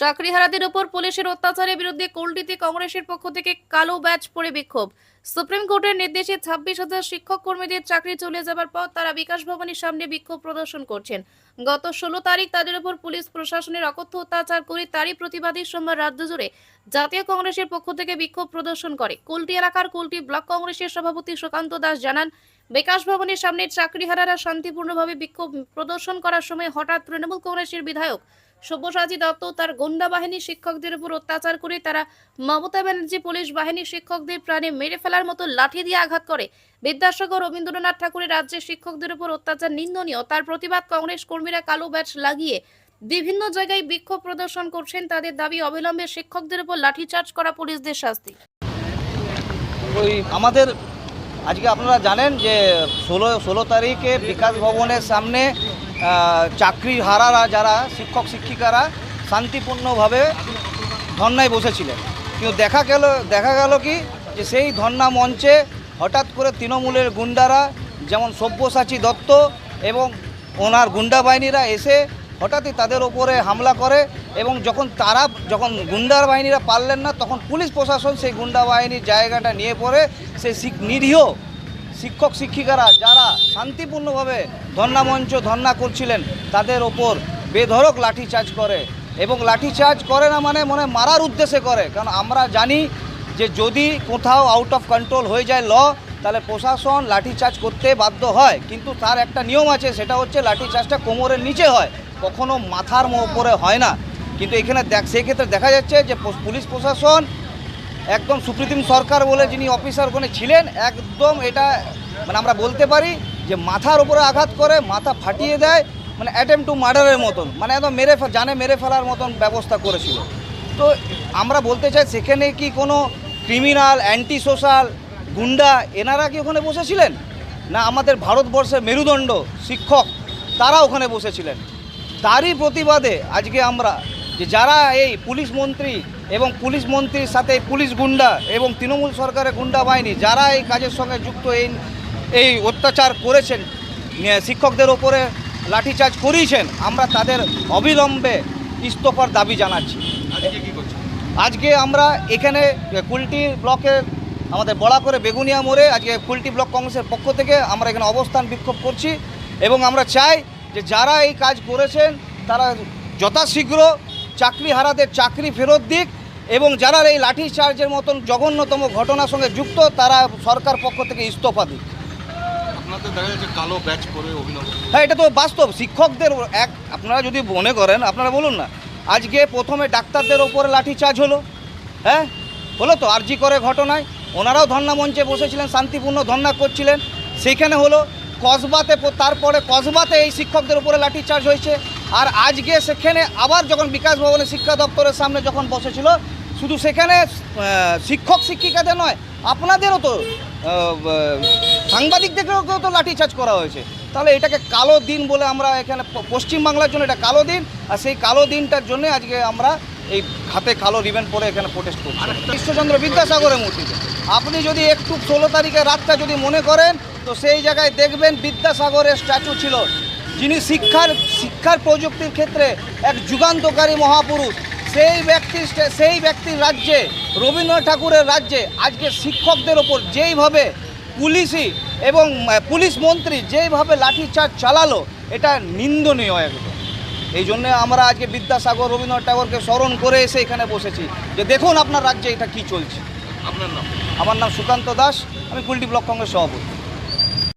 চাকরিহারাদের উপর পুলিশের অত্যাচারের বিরুদ্ধে কোলটিতে কংগ্রেসের পক্ষ থেকে কালো ব্যাচ পরে বিক্ষোভ। সুপ্রিম কোর্টের নির্দেশে ছাব্বিশ হাজার শিক্ষক কর্মীদের চাকরি চলে যাবার পর তারা বিকাশ ভবনের সামনে বিক্ষোভ প্রদর্শন করছেন। গত ষোলো তারিখ তাদের উপর পুলিশ প্রশাসনের অকথ্য অত্যাচার করে তারই প্রতিবাদী সোমবার রাজ্য জুড়ে জাতীয় কংগ্রেসের পক্ষ থেকে বিক্ষোভ প্রদর্শন করে। কুলটি এলাকার কুলটি ব্লক কংগ্রেসের সভাপতি সুকান্ত দাস জানান, বিকাশ ভবনের সামনে চাকরিহারারা শান্তিপূর্ণভাবে বিক্ষোভ প্রদর্শন করার সময় হঠাৎ তৃণমূল কংগ্রেসের বিধায়ক সব্যসাচী দত্ত তার গোন্ডা বাহিনী শিক্ষকদের উপর অত্যাচার করে তারা মমতা ব্যানার্জি, পুলিশ বাহিনী শিক্ষকদের প্রাণে মেরে ফেলার মতো লাঠি দিয়ে আঘাত করে। বিদ্যাসাগর, রবীন্দ্রনাথ ঠাকুরের রাজ্যের শিক্ষকদের উপর অত্যাচার নিন্দনীয়। তার প্রতিবাদ কংগ্রেস কর্মীরা কালো ব্যাচ লাগিয়ে বিভিন্ন জায়গায় বিক্ষোভ প্রদর্শন করছেন। তাদের দাবি অবিলম্বে শিক্ষকদের উপর লাঠিচার্জ করা পুলিশদের শাস্তি। আমাদের আজকে আপনারা জানেন যে ষোলো ষোলো তারিখে বিকাশ ভবনের সামনে চাকরি হারারা যারা, শিক্ষক, শিক্ষিকারা শান্তিপূর্ণভাবে ধর্নায় বসেছিলেন। কিন্তু দেখা গেল দেখা গেল কি যে সেই ধর্না মঞ্চে হঠাৎ করে তৃণমূলের গুন্ডারা, যেমন সব্যসাচী দত্ত এবং ওনার গুন্ডা বাহিনীরা এসে হঠাৎই তাদের ওপরে হামলা করে এবং যখন তারা, যখন গুন্ডার বাহিনীরা পারলেন না, তখন পুলিশ প্রশাসন সেই গুন্ডা বাহিনীর জায়গাটা নিয়ে পড়ে। সেই নিরীহ শিক্ষক, শিক্ষিকারা যারা শান্তিপূর্ণভাবে ধর্না মঞ্চ ধর্না করছিলেন, তাদের ওপর বেধরক লাঠিচার্জ করে এবং লাঠিচার্জ করে না মানে মনে মারার উদ্দেশ্যে করে। কারণ আমরা জানি যে যদি কোথাও আউট অফ কন্ট্রোল হয়ে যায় ল তাহলে প্রশাসন লাঠিচার্জ করতে বাধ্য হয়। কিন্তু তার একটা নিয়ম আছে, সেটা হচ্ছে লাঠিচার্জটা কোমরের নিচে হয়। কখনো মাথার ওপরে হয় না। কিন্তু এখানে দেখ সেক্ষেত্রে দেখা যাচ্ছে যে পুলিশ প্রশাসন, একদম সুপ্রিতিম সরকার বলে যিনি অফিসার ওখানে ছিলেন, একদম এটা মানে আমরা বলতে পারি যে মাথার উপরে আঘাত করে, মাথা ফাটিয়ে দেয় মানে অ্যাটেম্প টু মার্ডারের মতন মানে একদম মেরে জানে মেরে ফেলার মতন ব্যবস্থা করেছিল। তো আমরা বলতে চাই সেখানে কি কোনো ক্রিমিনাল অ্যান্টি সোশ্যাল গুন্ডা এনারা কি ওখানে বসেছিলেন? না আমাদের ভারতবর্ষের মেরুদণ্ড শিক্ষক তারা ওখানে বসেছিলেন? তারই প্রতিবাদে আজকে আমরা যে যারা এই পুলিশ মন্ত্রী এবং পুলিশ মন্ত্রীর সাথে পুলিশ গুন্ডা এবং তৃণমূল সরকারের গুন্ডা বাহিনী যারা এই কাজের সঙ্গে যুক্ত এই এই অত্যাচার করেছেন শিক্ষকদের ওপরে লাঠিচার্জ করিয়েছেন আমরা তাদের অবিলম্বে ইস্তফার দাবি জানাচ্ছি। আজকে আমরা এখানে কুলটি ব্লকের আমাদের বড়া করে বেগুনিয়া মোড়ে আজকে কুলটি ব্লক কংগ্রেসের পক্ষ থেকে আমরা এখানে অবস্থান বিক্ষোভ করছি এবং আমরা চাই যে যারা এই কাজ করেছেন তারা যথাশীঘ্র চাকরি হারাদের চাকরি ফেরত দিক এবং যারা এই লাঠি চার্জের মতন জঘন্যতম ঘটনার সঙ্গে যুক্ত তারা সরকার পক্ষ থেকে ইস্তফা দিক। হ্যাঁ এটা তো বাস্তব। শিক্ষকদের এক আপনারা যদি মনে করেন আপনারা বলুন না আজকে প্রথমে ডাক্তারদের ওপরে লাঠিচার্জ হলো হ্যাঁ? হলো তো আরজি করে ঘটনায়। ওনারাও ধর্না মঞ্চে বসেছিলেন শান্তিপূর্ণ ধর্না করছিলেন। সেইখানে হলো কসবাতে তারপরে কসবাতে এই শিক্ষকদের উপরে লাঠিচার্জ হয়েছে। আর আজকে সেখানে আবার যখন বিকাশ ভবনের শিক্ষা দপ্তরের সামনে যখন বসেছিল শুধু সেখানে শিক্ষক শিক্ষিকাদের নয় আপনাদেরও তো সাংবাদিকদেরকেও তো লাঠিচার্জ করা হয়েছে। তাহলে এটাকে কালো দিন বলে আমরা এখানে পশ্চিমবাংলার জন্য এটা কালো দিন আর সেই কালো দিনটার জন্য আজকে আমরা এই হাতে কালো রিবেন পরে এখানে প্রোটেস্ট করছি। কৃষ্ণচন্দ্র বিদ্যাসাগরের মূর্তিতে। আপনি যদি একটু ষোলো তারিখের রাতটা যদি মনে করেন তো সেই জায়গায় দেখবেন বিদ্যাসাগরের স্ট্যাচু ছিল যিনি শিক্ষার শিক্ষার প্রযুক্তির ক্ষেত্রে এক যুগান্তকারী মহাপুরুষ। সেই ব্যক্তির সেই ব্যক্তির রাজ্যে রবীন্দ্রনাথ ঠাকুরের রাজ্যে আজকে শিক্ষকদের ওপর যেইভাবে পুলিশই এবং পুলিশ মন্ত্রী যেইভাবে লাঠিচার্জ চালালো এটা নিন্দনীয় একদম। এই জন্য আমরা আজকে বিদ্যাসাগর রবীন্দ্রনাথ ঠাকুরকে স্মরণ করে এসে এখানে বসেছি। যে দেখুন আপনার রাজ্যে এটা কি চলছে। আপনার নাম? আমার নাম সুকান্ত দাস আমি কুলটি ব্লক কংগ্রেস সভাপতি।